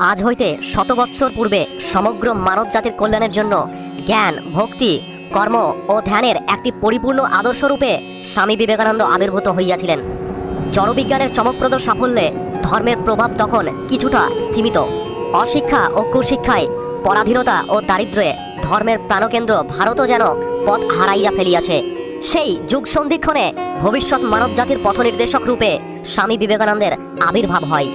আজ হইতে শত বৎসর পূর্বে সমগ্র মানব জাতির কল্যাণের জন্য জ্ঞান, ভক্তি, কর্ম ও ধ্যানের একটি পরিপূর্ণ আদর্শরূপে স্বামী বিবেকানন্দ আবির্ভূত হইয়াছিলেন। জড়বিজ্ঞানের চমকপ্রদ সাফল্যে ধর্মের প্রভাব তখন কিছুটা স্থিমিত অশিক্ষা ও কুশিক্ষায় পরাধীনতা ও দারিদ্র্যে ধর্মের প্রাণকেন্দ্র ভারতও যেন পথ হারাইয়া ফেলিয়াছে। সেই যুগ সন্ধিক্ষণে ভবিষ্যৎ মানব জাতির পথনির্দেশক রূপে স্বামী বিবেকানন্দের আবির্ভাব হয়।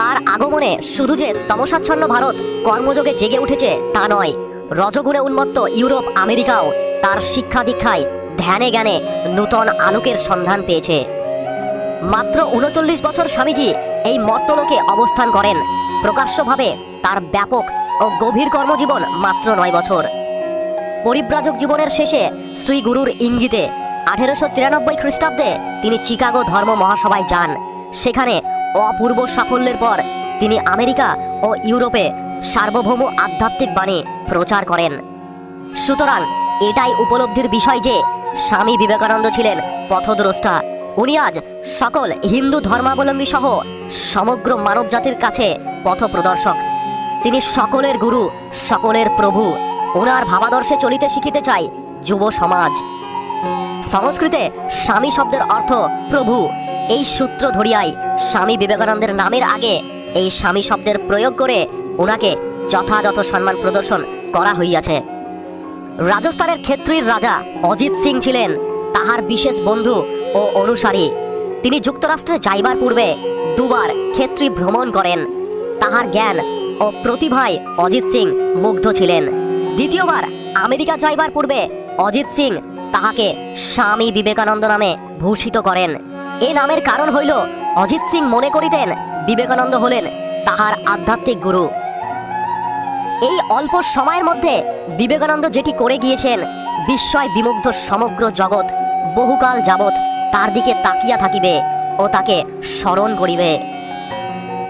তার আগমনে শুধু যে তমসাচ্ছন্ন ভারত কর্মযোগে জেগে উঠেছে তা নয়, রজগুণে উন্মত্ত ইউরোপ, আমেরিকাও তার শিক্ষা দীক্ষায় ধ্যানে জ্ঞানে নূতন আলোকের সন্ধান পেয়েছে। মাত্র উনচল্লিশ বছর স্বামীজি এই মর্তলোকে অবস্থান করেন। প্রকাশ্যভাবে তার ব্যাপক ও গভীর কর্মজীবন মাত্র নয় বছর। পরিব্রাজক জীবনের শেষে শ্রী গুরুর ইঙ্গিতে আঠেরোশো তিরানব্বই খ্রিস্টাব্দে তিনি চিকাগো ধর্ম মহাসভায় যান। সেখানে অপূর্ব সাফল্যের পর তিনি আমেরিকা ও ইউরোপে সার্বভৌম আধ্যাত্মিক বাণী প্রচার করেন। সুতরাং এটাই উপলব্ধির বিষয় যে স্বামী বিবেকানন্দ ছিলেন পথদ্রষ্টা। উনি আজ সকল হিন্দু ধর্মাবলম্বী সহ সমগ্র মানবজাতির কাছে পথপ্রদর্শক। তিনি সকলের গুরু, সকলের প্রভু। ওনার ভাবাদর্শে চলিতে শিখিতে চাই যুব সমাজ। সংস্কৃতে স্বামী শব্দের অর্থ প্রভু। এই সূত্র ধরিয়াই স্বামী বিবেকানন্দের নামের আগে এই স্বামী শব্দের প্রয়োগ করে ওনাকে যথাযথ সম্মান প্রদর্শন করা হইয়াছে। রাজস্থানের ক্ষেত্রীর রাজা অজিত সিং ছিলেন তাহার বিশেষ বন্ধু ও অনুসারী। তিনি যুক্তরাষ্ট্রে যাইবার পূর্বে দুবার ক্ষেত্রী ভ্রমণ করেন। তাহার জ্ঞান ও প্রতিভায় অজিত সিং মুগ্ধ ছিলেন। দ্বিতীয়বার আমেরিকা যাইবার পূর্বে অজিত সিং তাহাকে স্বামী বিবেকানন্দ নামে ভূষিত করেন। এ নামের কারণ হইল, অজিত সিং মনে করিতেন বিবেকানন্দ হলেন তাহার আধ্যাত্মিক গুরু। এই অল্প সময়ের মধ্যে বিবেকানন্দ যেটি করে গিয়েছেন, বিস্ময় বিমুগ্ধ সমগ্র জগৎ বহুকাল যাবৎ তার দিকে তাকিয়া থাকিবে ও তাকে স্মরণ করিবে।